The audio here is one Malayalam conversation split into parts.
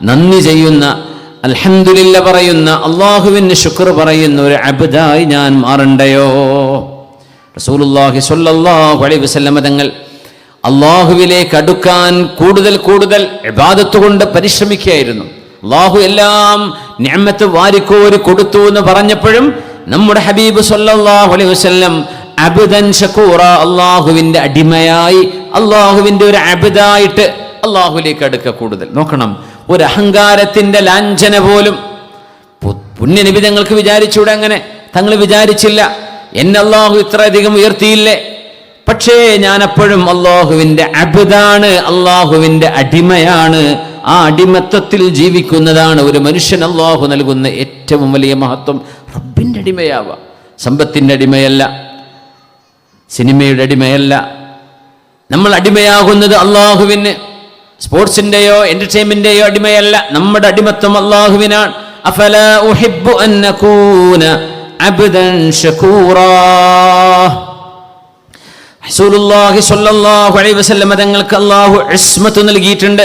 നന്ദി ചെയ്യുന്ന അൽഹന്ദുലില്ല പറയുന്ന അള്ളാഹുവിന് ശുക്ർ പറയുന്ന ഒരു അബുദായി ഞാൻ മാറണ്ടയോ? റസൂലുല്ലാഹി സ്വല്ലല്ലാഹു അലൈഹി വസല്ലം തങ്ങൾ അള്ളാഹുവിലേക്ക് അടുക്കാൻ കൂടുതൽ കൂടുതൽ ഇബാദത്ത് കൊണ്ട് പരിശ്രമിക്കുകയായിരുന്നു. അള്ളാഹു എല്ലാം ഞമ്മത്ത് വാരിക്കോരി കൊടുത്തു എന്ന് പറഞ്ഞപ്പോഴും നമ്മുടെ ഹബീബ് സ്വല്ലല്ലാഹു അലൈഹി വസല്ലം അബുദൻ ഷക്കൂറ അള്ളാഹുവിന്റെ അടിമയായി അള്ളാഹുവിന്റെ ഒരു അബുദായിട്ട് അള്ളാഹുലേക്ക് അടുക്ക കൂടുതൽ. നോക്കണം ഒരു അഹങ്കാരത്തിന്റെ ലാഞ്ചന പോലും. പുണ്യനബി തങ്ങൾക്ക് വിചാരിച്ചൂടെ അങ്ങനെ. തങ്ങൾ വിചാരിച്ചില്ല എന്നെ അള്ളാഹു ഇത്രയധികം ഉയർത്തിയില്ലേ? പക്ഷേ ഞാൻ അപ്പോഴും അള്ളാഹുവിന്റെ അബുദാണ് അള്ളാഹുവിന്റെ അടിമയാണ്. ആ അടിമത്വത്തിൽ ജീവിക്കുന്നതാണ് ഒരു മനുഷ്യൻ അള്ളാഹു നൽകുന്ന ഏറ്റവും വലിയ മഹത്വം. റബ്ബിന്റെ അടിമയാവുക സമ്പത്തിന്റെ അടിമയല്ല. സിനിമയുടെ അടിമയല്ല. നമ്മൾ അടിമയാകുന്നത് അള്ളാഹുവിന് സ്പോർട്സിന്റെയോ എന്റർടൈൻമെന്റിന്റെയോ അടിമയല്ല. നമ്മുടെ അടിമത്വം അള്ളാഹുവിനാണ്. അഫല ഉഹിബ്ബു അന്നകൂന അബ്ദൻ ശകൂറാ റസൂലുള്ളാഹി സ്വല്ലല്ലാഹു അലൈഹി വസല്ലം തങ്ങൾക്ക് അള്ളാഹു ഇസ്മത്ത് നൽകിയിട്ടുണ്ട്.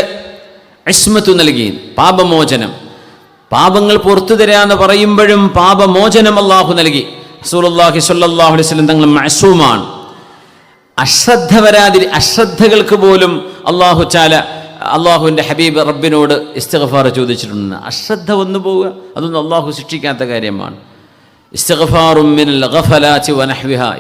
ഇസ്മത്ത് നൽകി. പാപമോചനം. പാപങ്ങൾ പുറത്തു തരാന്ന് പറയുമ്പോഴും പാപമോചനം അള്ളാഹു നൽകി. റസൂലുള്ളാഹി സ്വല്ലല്ലാഹു അലൈഹി വസല്ലം തങ്ങൾ മഅസൂമാണ്. അശ്രദ്ധ വരാതിരി അശ്രദ്ധകൾക്ക് പോലും അള്ളാഹു ചാല അള്ളാഹുവിന്റെ ഹബീബ് റബ്ബിനോട് ഇസ്തഗഫാർ ചോദിച്ചിട്ടുണ്ട്. അശ്രദ്ധ വന്നു പോവുക അതൊന്നും അള്ളാഹു ശിക്ഷിക്കാത്ത കാര്യമാണ്. ഇസ്തഗഫാറും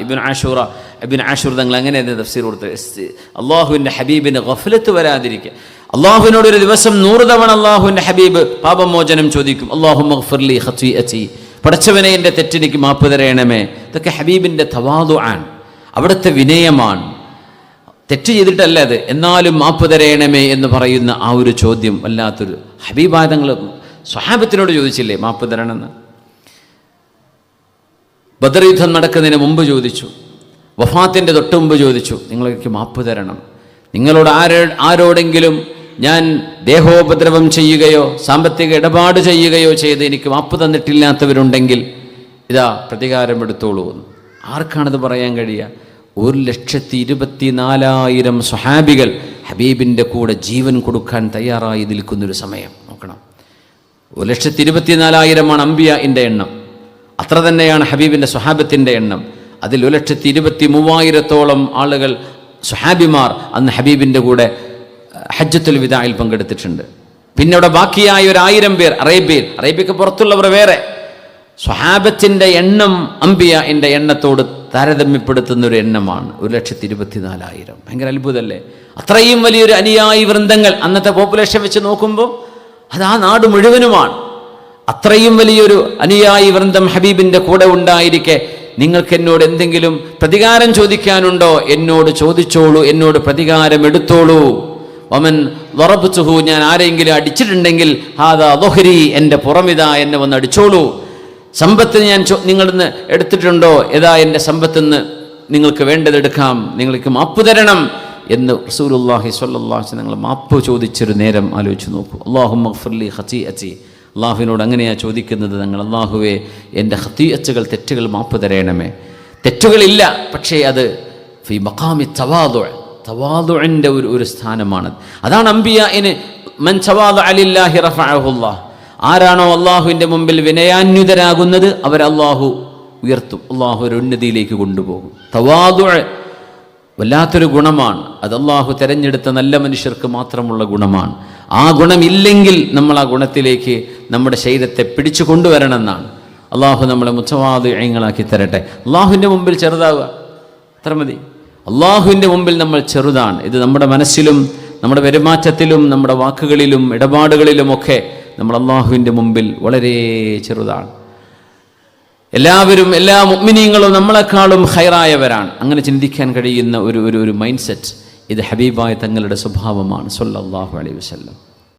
ഇബ്ൻ ആഷൂറ ഇബിൻ ആഷൂർ തങ്ങൾ അങ്ങനെ തഫ്സീർ കൊടുത്ത് അള്ളാഹുവിന്റെ ഹബീബിന് ഗഫലത്ത് വരാതിരിക്കുക. അള്ളാഹുവിനോട് ഒരു ദിവസം നൂറ് തവണ അള്ളാഹുവിന്റെ ഹബീബ് പാപമോചനം ചോദിക്കും. അള്ളാഹു മഗ്ഫിർലി അച്ചി പടച്ചവനെ എന്റെ തെറ്റെനിക്ക് മാപ്പ് തരയണമേ ഇതൊക്കെ ഹബീബിന്റെ തവാതു ആണ് അവിടുത്തെ വിനയമാണ്. തെറ്റ് ചെയ്തിട്ടല്ല അത്. എന്നാലും മാപ്പ് തരയണമേ എന്ന് പറയുന്ന ആ ഒരു ചോദ്യം വല്ലാത്തൊരു ഹബീബാദങ്ങൾ സ്വഹാബത്തിനോട് ചോദിച്ചില്ലേ മാപ്പ് തരണമെന്ന്? ബദർ യുദ്ധം നടക്കുന്നതിന് മുമ്പ് ചോദിച്ചു. വഫാത്തിന്റെ തൊട്ട് മുമ്പ് ചോദിച്ചു. നിങ്ങൾക്ക് മാപ്പ് തരണം. നിങ്ങളോട് ആരോ ആരോടെങ്കിലും ഞാൻ ദേഹോപദ്രവം ചെയ്യുകയോ സാമ്പത്തിക ഇടപാട് ചെയ്യുകയോ ചെയ്ത് എനിക്ക് മാപ്പ് തന്നിട്ടില്ലാത്തവരുണ്ടെങ്കിൽ ഇതാ പ്രതികാരം എടുത്തോളൂ എന്ന്. ആർക്കാണത് പറയാൻ കഴിയുക? ഒരു ലക്ഷത്തി ഇരുപത്തി നാലായിരം സ്വഹാബികൾ ഹബീബിന്റെ കൂടെ ജീവൻ കൊടുക്കാൻ തയ്യാറായി നിൽക്കുന്നൊരു സമയം. നോക്കണം. ഒരു ലക്ഷത്തി ഇരുപത്തിനാലായിരമാണ് അംബിയന്റെ എണ്ണം. അത്ര തന്നെയാണ് ഹബീബിന്റെ സ്വഹാബത്തിന്റെ എണ്ണം. അതിൽ ഒരു ലക്ഷത്തി ഇരുപത്തി മൂവായിരത്തോളം ആളുകൾ സ്വഹാബിമാർ അന്ന് ഹബീബിന്റെ കൂടെ ഹജ്ജത്തുൽ വിദായിൽ പങ്കെടുത്തിട്ടുണ്ട്. പിന്നെ അവിടെ ബാക്കിയായ ഒരു ആയിരം പേർ അറേബ്യയിൽ. അറേബ്യക്ക് പുറത്തുള്ളവർ വേറെ. സ്വഹാബത്തിന്റെ എണ്ണം അമ്പിയ എന്റെ എണ്ണത്തോട് താരതമ്യപ്പെടുത്തുന്ന ഒരു എണ്ണമാണ് ഒരു ലക്ഷത്തി ഇരുപത്തിനാലായിരം ഭയങ്കര അത്ഭുതമല്ലേ? അത്രയും വലിയൊരു അനുയായി വൃന്ദങ്ങൾ അന്നത്തെ പോപ്പുലേഷൻ വെച്ച് നോക്കുമ്പോൾ അത് ആ നാട് മുഴുവനുമാണ്. അത്രയും വലിയൊരു അനുയായി വൃന്ദം ഹബീബിന്റെ കൂടെ ഉണ്ടായിരിക്കെ. നിങ്ങൾക്ക് എന്നോട് എന്തെങ്കിലും പ്രതികാരം ചോദിക്കാനുണ്ടോ? എന്നോട് ചോദിച്ചോളൂ എന്നോട് പ്രതികാരം എടുത്തോളൂ. വമൻ വറബുച്ചുഹു ഞാൻ ആരെങ്കിലും അടിച്ചിട്ടുണ്ടെങ്കിൽ ഹാദാ ദൊഹരി എന്റെ പുറമിതാ എന്നെ വന്ന് അടിച്ചോളൂ. സമ്പത്ത് ഞാൻ നിങ്ങളിൽ എടുത്തിട്ടുണ്ടോ? ഏതാ എന്റെ സമ്പത്ത് നിന്ന് നിങ്ങൾക്ക് വേണ്ടതെടുക്കാം. നിങ്ങൾക്ക് മാപ്പ് തരണം എന്ന് റസൂലുള്ളാഹി സ്വല്ലാഹി നിങ്ങൾ മാപ്പ് ചോദിച്ചൊരു നേരം ആലോചിച്ച് നോക്കൂ. അള്ളാഹു മഹ്ഫുല്ലി ഖത്തി അച്ചി അള്ളാഹുവിനോട് അങ്ങനെയാണ് ചോദിക്കുന്നത് നിങ്ങൾ അള്ളാഹുവെ എന്റെ ഹത്തീഅച്ചുകൾ തെറ്റുകൾ മാപ്പ് തരയണമേ തെറ്റുകളില്ല പക്ഷേ അത് ഫി മഖാമി തവാദു തവാദുവിന്റെ ഒരു ഒരു സ്ഥാനമാണ്. അതാണ് അമ്പിയ ഇന് മൻ ചവാദ അലില്ലാഹി റഫഅഹുല്ലാഹ് ആരാണോ അള്ളാഹുവിന്റെ മുമ്പിൽ വിനയാന്യുതരാകുന്നത് അവർ അള്ളാഹു ഉയർത്തും. അള്ളാഹു ഒരു ഉന്നതിയിലേക്ക് കൊണ്ടുപോകും. തവാദു വല്ലാത്തൊരു ഗുണമാണ്. അത് അള്ളാഹു തെരഞ്ഞെടുത്ത നല്ല മനുഷ്യർക്ക് മാത്രമുള്ള ഗുണമാണ്. ആ ഗുണമില്ലെങ്കിൽ നമ്മൾ ആ ഗുണത്തിലേക്ക് നമ്മുടെ ശരീരത്തെ പിടിച്ചു കൊണ്ടുവരണമെന്നാണ്. അള്ളാഹു നമ്മളെ മുത്തവാദയങ്ങളാക്കി തരട്ടെ. അള്ളാഹുവിന്റെ മുമ്പിൽ ചെറുതാവുക. അത്ര മതി. അള്ളാഹുവിന്റെ മുമ്പിൽ നമ്മൾ ചെറുതാണ്. ഇത് നമ്മുടെ മനസ്സിലും നമ്മുടെ പെരുമാറ്റത്തിലും നമ്മുടെ വാക്കുകളിലും ഇടപാടുകളിലുമൊക്കെ നമ്മൾ അള്ളാഹുവിന്റെ മുമ്പിൽ വളരെ ചെറുതാണ്. എല്ലാവരും എല്ലാ മുഗ്മിനീങ്ങളും നമ്മളെക്കാളും ഹൈറായവരാണ് അങ്ങനെ ചിന്തിക്കാൻ കഴിയുന്ന ഒരു ഒരു മൈൻഡ് സെറ്റ് ഇത് ഹബീബായ തങ്ങളുടെ സ്വഭാവമാണ്. സൊല്ലാഹു അലൈഹി വസല്ലം.